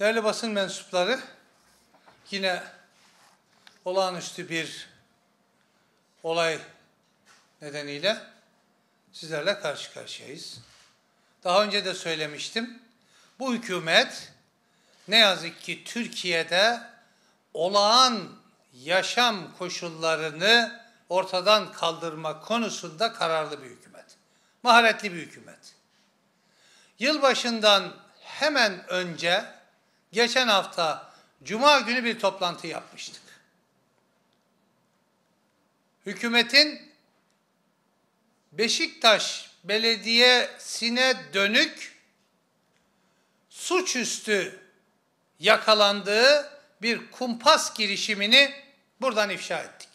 Değerli basın mensupları, yine olağanüstü bir olay nedeniyle sizlerle karşı karşıyayız. Daha önce de söylemiştim. Bu hükümet ne yazık ki Türkiye'de olağan yaşam koşullarını ortadan kaldırma konusunda kararlı bir hükümet. Maharetli bir hükümet. Yılbaşından hemen önce geçen hafta Cuma günü bir toplantı yapmıştık. Hükümetin Beşiktaş Belediyesi'ne dönük suçüstü yakalandığı bir kumpas girişimini buradan ifşa ettik.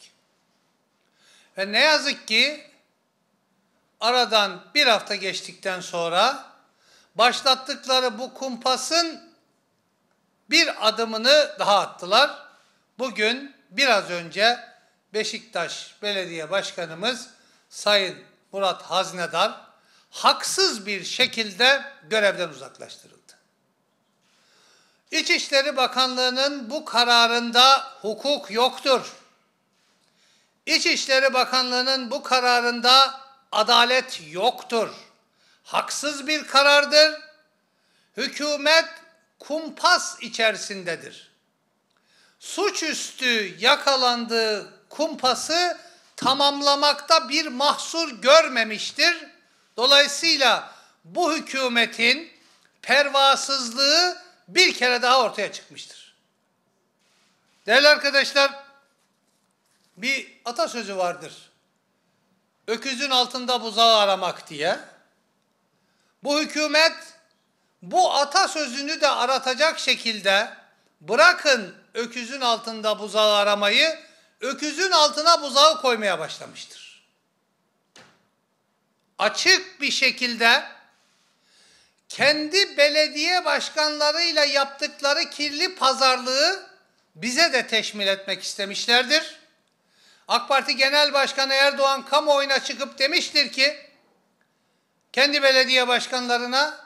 Ve ne yazık ki aradan bir hafta geçtikten sonra başlattıkları bu kumpasın bir adımını daha attılar. Bugün biraz önce Beşiktaş Belediye Başkanımız Sayın Murat Haznedar haksız bir şekilde görevden uzaklaştırıldı. İçişleri Bakanlığı'nın bu kararında hukuk yoktur. İçişleri Bakanlığı'nın bu kararında adalet yoktur. Haksız bir karardır. Hükümet kumpas içerisindedir. Suçüstü yakalandığı kumpası tamamlamakta bir mahsur görmemiştir. Dolayısıyla bu hükümetin pervasızlığı bir kere daha ortaya çıkmıştır. Değerli arkadaşlar, bir atasözü vardır. Öküzün altında buzağı aramak diye. Bu hükümet bu atasözünü de aratacak şekilde bırakın öküzün altında buzağı aramayı, öküzün altına buzağı koymaya başlamıştır. Açık bir şekilde kendi belediye başkanlarıyla yaptıkları kirli pazarlığı bize de teşmil etmek istemişlerdir. AK Parti Genel Başkanı Erdoğan kamuoyuna çıkıp demiştir ki kendi belediye başkanlarına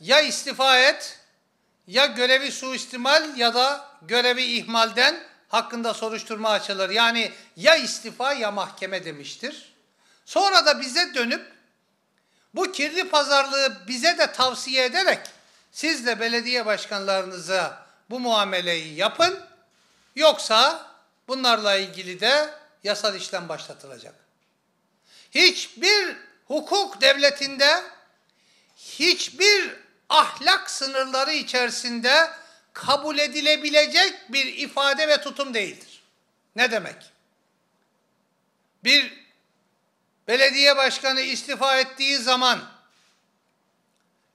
ya istifa et ya görevi suistimal ya da görevi ihmalden hakkında soruşturma açılır. Yani ya istifa ya mahkeme demiştir. Sonra da bize dönüp bu kirli pazarlığı bize de tavsiye ederek siz de belediye başkanlarınıza bu muameleyi yapın. Yoksa bunlarla ilgili de yasal işlem başlatılacak. Hiçbir hukuk devletinde hiçbir ahlak sınırları içerisinde kabul edilebilecek bir ifade ve tutum değildir. Ne demek? Bir belediye başkanı istifa ettiği zaman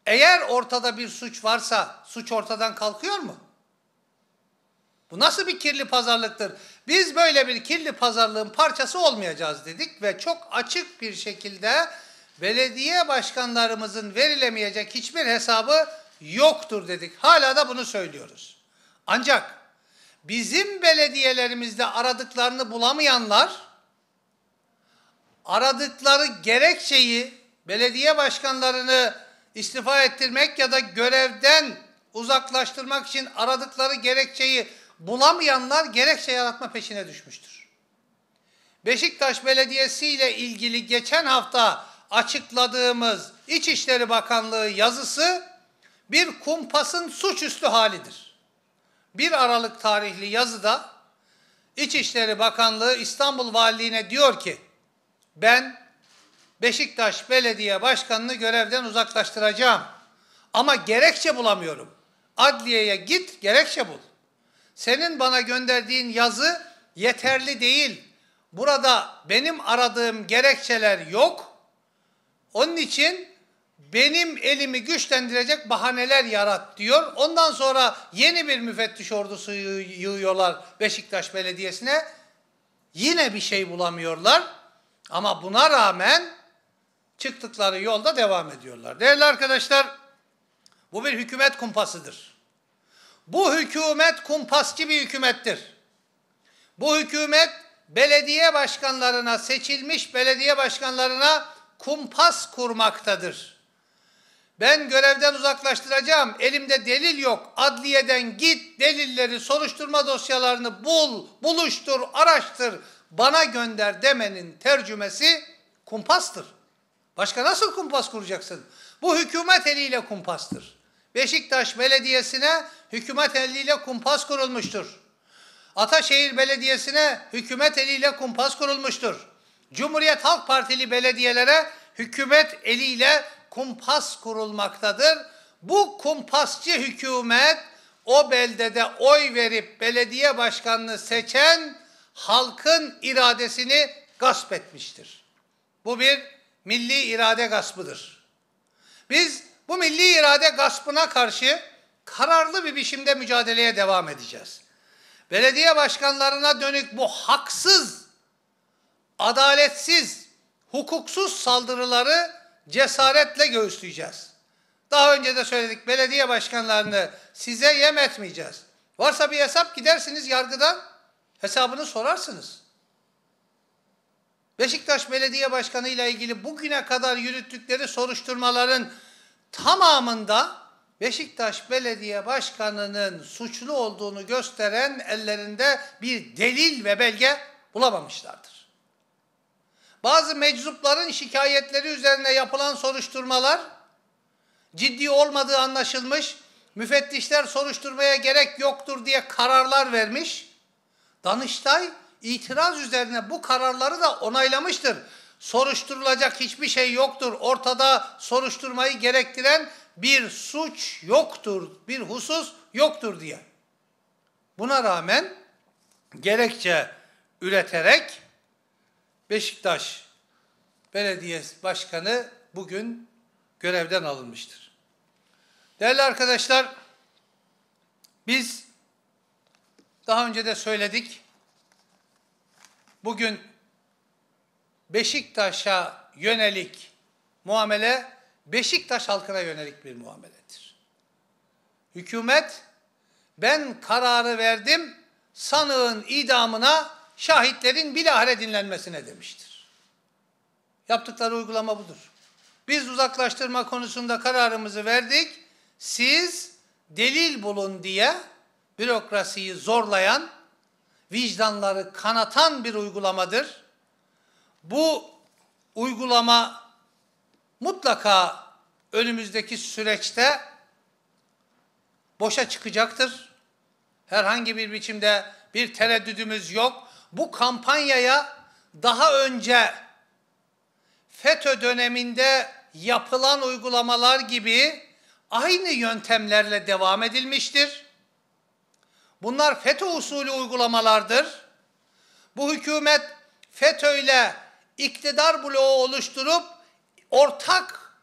eğer ortada bir suç varsa suç ortadan kalkıyor mu? Bu nasıl bir kirli pazarlıktır? Biz böyle bir kirli pazarlığın parçası olmayacağız dedik ve çok açık bir şekilde belediye başkanlarımızın verilemeyecek hiçbir hesabı yoktur dedik. Hala da bunu söylüyoruz. Ancak bizim belediyelerimizde aradıklarını bulamayanlar aradıkları gerekçeyi belediye başkanlarını istifa ettirmek ya da görevden uzaklaştırmak için aradıkları gerekçeyi bulamayanlar gerekçe yaratma peşine düşmüştür. Beşiktaş Belediyesi ile ilgili geçen hafta açıkladığımız İçişleri Bakanlığı yazısı bir kumpasın suçüstü halidir. 1 Aralık tarihli yazıda İçişleri Bakanlığı İstanbul Valiliğine diyor ki ben Beşiktaş Belediye Başkanı'nı görevden uzaklaştıracağım. Ama gerekçe bulamıyorum. Adliyeye git, gerekçe bul. Senin bana gönderdiğin yazı yeterli değil. Burada benim aradığım gerekçeler yok. Onun için benim elimi güçlendirecek bahaneler yarat diyor. Ondan sonra yeni bir müfettiş ordusu yığıyorlar Beşiktaş Belediyesi'ne. Yine bir şey bulamıyorlar. Ama buna rağmen çıktıkları yolda devam ediyorlar. Değerli arkadaşlar, bu bir hükümet kumpasıdır. Bu hükümet kumpasçı bir hükümettir. Bu hükümet belediye başkanlarına, seçilmiş belediye başkanlarına kumpas kurmaktadır. Ben görevden uzaklaştıracağım. Elimde delil yok. Adliyeden git delilleri, soruşturma dosyalarını bul, buluştur, araştır, bana gönder demenin tercümesi kumpastır. Başka nasıl kumpas kuracaksın? Bu hükümet eliyle kumpastır. Beşiktaş Belediyesi'ne hükümet eliyle kumpas kurulmuştur. Ataşehir Belediyesi'ne hükümet eliyle kumpas kurulmuştur. Cumhuriyet Halk Partili belediyelere hükümet eliyle kumpas kurulmaktadır. Bu kumpasçı hükümet o beldede oy verip belediye başkanını seçen halkın iradesini gasp etmiştir. Bu bir milli irade gaspıdır. Biz bu milli irade gaspına karşı kararlı bir biçimde mücadeleye devam edeceğiz. Belediye başkanlarına dönük bu haksız, adaletsiz, hukuksuz saldırıları cesaretle göğüsleyeceğiz. Daha önce de söyledik belediye başkanlarını size yem etmeyeceğiz. Varsa bir hesap gidersiniz yargıdan hesabını sorarsınız. Beşiktaş Belediye Başkanı ile ilgili bugüne kadar yürüttükleri soruşturmaların tamamında Beşiktaş Belediye Başkanı'nın suçlu olduğunu gösteren ellerinde bir delil ve belge bulamamışlardır. Bazı meczupların şikayetleri üzerine yapılan soruşturmalar ciddi olmadığı anlaşılmış, müfettişler soruşturmaya gerek yoktur diye kararlar vermiş. Danıştay itiraz üzerine bu kararları da onaylamıştır. Soruşturulacak hiçbir şey yoktur. Ortada soruşturmayı gerektiren bir suç yoktur, bir husus yoktur diye. Buna rağmen gerekçe üreterek Beşiktaş Belediye Başkanı bugün görevden alınmıştır. Değerli arkadaşlar, biz daha önce de söyledik. Bugün Beşiktaş'a yönelik muamele Beşiktaş halkına yönelik bir muameledir. Hükümet ben kararı verdim sanığın idamına şahitlerin bilahare dinlenmesine demiştir. Yaptıkları uygulama budur. Biz uzaklaştırma konusunda kararımızı verdik. Siz delil bulun diye bürokrasiyi zorlayan, vicdanları kanatan bir uygulamadır. Bu uygulama mutlaka önümüzdeki süreçte boşa çıkacaktır. Herhangi bir biçimde bir tereddüdümüz yok. Bu kampanyaya daha önce FETÖ döneminde yapılan uygulamalar gibi aynı yöntemlerle devam edilmiştir. Bunlar FETÖ usulü uygulamalardır. Bu hükümet FETÖ ile iktidar bloğu oluşturup ortak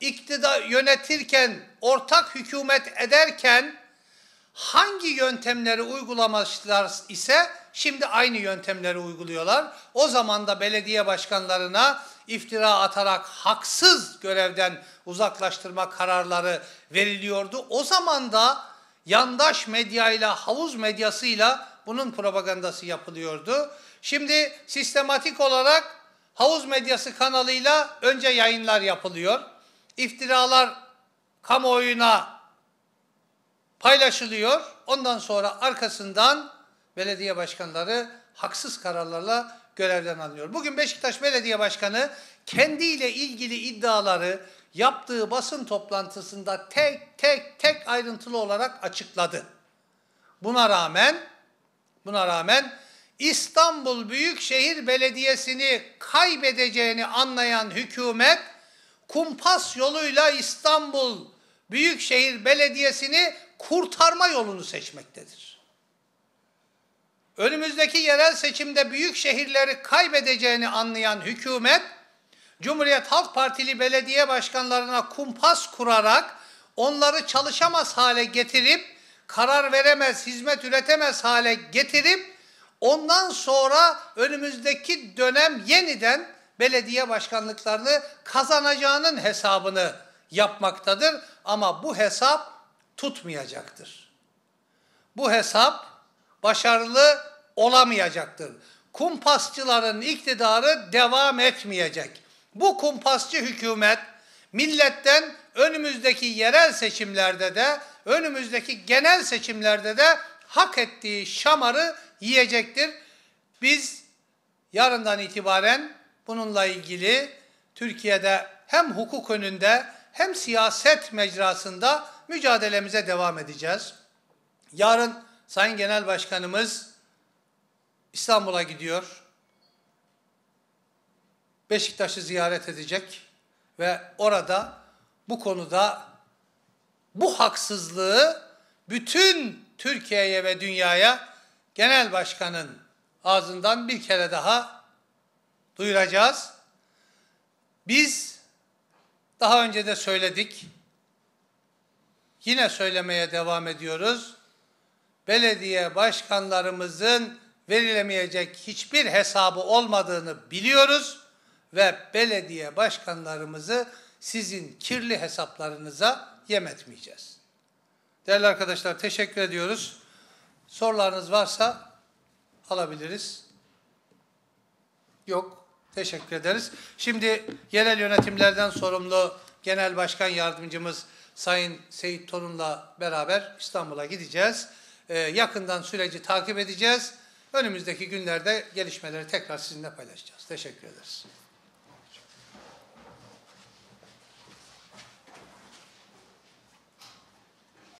iktidar yönetirken, ortak hükümet ederken hangi yöntemleri uygulamışlar ise şimdi aynı yöntemleri uyguluyorlar. O zaman da belediye başkanlarına iftira atarak haksız görevden uzaklaştırma kararları veriliyordu. O zaman da yandaş medyayla, havuz medyasıyla bunun propagandası yapılıyordu. Şimdi sistematik olarak havuz medyası kanalıyla önce yayınlar yapılıyor. İftiralar kamuoyuna paylaşılıyor. Ondan sonra arkasından belediye başkanları haksız kararlarla görevden alınıyor. Bugün Beşiktaş Belediye Başkanı kendiyle ilgili iddiaları yaptığı basın toplantısında tek tek tek ayrıntılı olarak açıkladı. Buna rağmen buna rağmen İstanbul Büyükşehir Belediyesi'ni kaybedeceğini anlayan hükümet kumpas yoluyla İstanbul Büyükşehir Belediyesi'ni kurtarma yolunu seçmektedir. Önümüzdeki yerel seçimde büyük şehirleri kaybedeceğini anlayan hükümet, Cumhuriyet Halk Partili belediye başkanlarına kumpas kurarak onları çalışamaz hale getirip, karar veremez, hizmet üretemez hale getirip, ondan sonra önümüzdeki dönem yeniden belediye başkanlıklarını kazanacağının hesabını yapmaktadır. Ama bu hesap tutmayacaktır. Bu hesap başarılı olamayacaktır. Kumpasçıların iktidarı devam etmeyecek. Bu kumpasçı hükümet milletten önümüzdeki yerel seçimlerde de, önümüzdeki genel seçimlerde de hak ettiği şamarı yiyecektir. Biz yarından itibaren bununla ilgili Türkiye'de hem hukuk önünde hem siyaset mecrasında mücadelemize devam edeceğiz. Yarın Sayın Genel Başkanımız İstanbul'a gidiyor. Beşiktaş'ı ziyaret edecek ve orada bu konuda bu haksızlığı bütün Türkiye'ye ve dünyaya genel başkanın ağzından bir kere daha duyuracağız. Biz daha önce de söyledik. Yine söylemeye devam ediyoruz. Belediye başkanlarımızın verilemeyecek hiçbir hesabı olmadığını biliyoruz ve belediye başkanlarımızı sizin kirli hesaplarınıza yem etmeyeceğiz. Değerli arkadaşlar teşekkür ediyoruz. Sorularınız varsa alabiliriz. Yok. Teşekkür ederiz. Şimdi yerel yönetimlerden sorumlu Genel Başkan Yardımcımız Sayın Seyit Torun'la beraber İstanbul'a gideceğiz. Ee, yakından süreci takip edeceğiz. Önümüzdeki günlerde gelişmeleri tekrar sizinle paylaşacağız. Teşekkür ederiz.